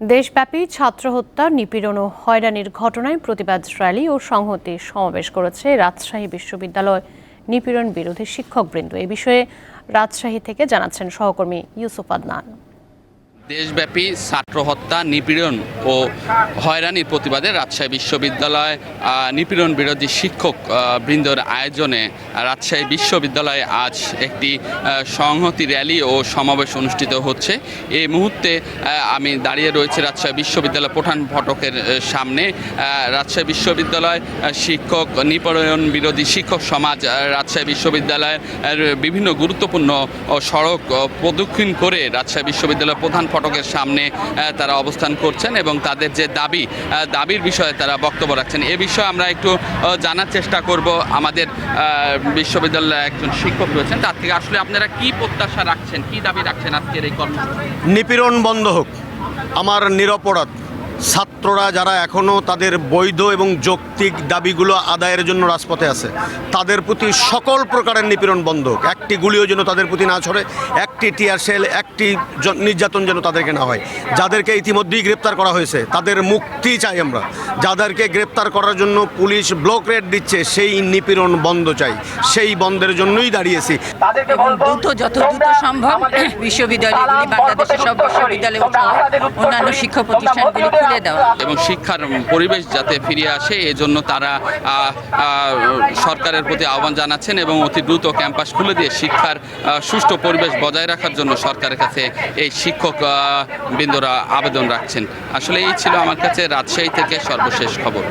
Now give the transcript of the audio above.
দেশব্যাপী ছাত্র হত্যা নিপীড়ন ও হয়রানির ঘটনায় প্রতিবাদ র্যালি ও সংহতি সমাবেশ করেছে রাজশাহী বিশ্ববিদ্যালয়। নিপীড়ন বিরোধী শিক্ষকবৃন্দ। এ বিষয়ে রাজশাহী থেকে জানাচ্ছেন সহকর্মী ইউসুফ আদনান। দেশব্যাপী ছাত্র হত্যা, নিপীড়ন ও হয়রানির প্রতিবাদে রাজশাহী বিশ্ববিদ্যালয় নিপীড়ন বিরোধী শিক্ষক বৃন্দর আয়োজনে রাজশাহী বিশ্ববিদ্যালয়ে আজ একটি সংহতি র্যালি ও সমাবেশ অনুষ্ঠিত হচ্ছে। এই মুহূর্তে আমি দাঁড়িয়ে রয়েছি রাজশাহী বিশ্ববিদ্যালয় প্রধান ফটকের সামনে। রাজশাহী বিশ্ববিদ্যালয় শিক্ষক, নিপীড়ন বিরোধী শিক্ষক সমাজ রাজশাহী বিশ্ববিদ্যালয়ের বিভিন্ন গুরুত্বপূর্ণ সড়ক প্রদক্ষিণ করে রাজশাহী বিশ্ববিদ্যালয়ের প্রধান ফটকের সামনে তারা অবস্থান করছেন এবং তাদের যে দাবি দাবির বিষয়ে তারা বক্তব্য রাখছেন। এ বিষয়ে আমরা একটু জানার চেষ্টা করব। আমাদের বিশ্ববিদ্যালয়ের বিশ্ববিদ্যালয়ে একজন শিক্ষক রয়েছেন। তার থেকে আসলে আপনারা কি প্রত্যাশা রাখছেন, কি দাবি রাখছেন আজকের এই কর্মসূচি? নিপীড়ন বন্ধ হোক, আমার নিরপরাধ ছাত্ররা যারা এখনও তাদের বৈধ এবং যৌক্তিক দাবিগুলো আদায়ের জন্য রাজপথে আছে তাদের প্রতি সকল প্রকারের নিপীড়ন বন্ধ হোক একটি গুলিও যেন তাদের প্রতি না ছড়ে একটি টিয়ার সেল একটি নির্যাতন যেন তাদেরকে না হয়। যাদেরকে ইতিমধ্যেই গ্রেপ্তার করা হয়েছে তাদের মুক্তি চাই আমরা। যাদেরকে গ্রেপ্তার করার জন্য পুলিশ ব্লক রেড দিচ্ছে সেই নিপীড়ন বন্ধ চাই। সেই বন্ধের জন্যই দাঁড়িয়েছি। এবং দ্রুত যত দ্রুত সম্ভব বিশ্ববিদ্যালয়গুলি বাংলাদেশের সব বিশ্ববিদ্যালয় অন্যান্য শিক্ষা প্রতিষ্ঠানগুলি খুলে দেওয়া এবং শিক্ষার পরিবেশ যাতে ফিরিয়ে আসে, এজন্য তারা সরকারের প্রতি আহ্বান জানাচ্ছেন এবং অতি দ্রুত ক্যাম্পাস খুলে দিয়ে শিক্ষার সুষ্ঠু পরিবেশ বজায় রাখার জন্য সরকারের কাছে এই শিক্ষক বৃন্দরা আবেদন রাখছেন। আসলে এই ছিল আমার কাছে রাজশাহী থেকে সর্বশেষ খবর।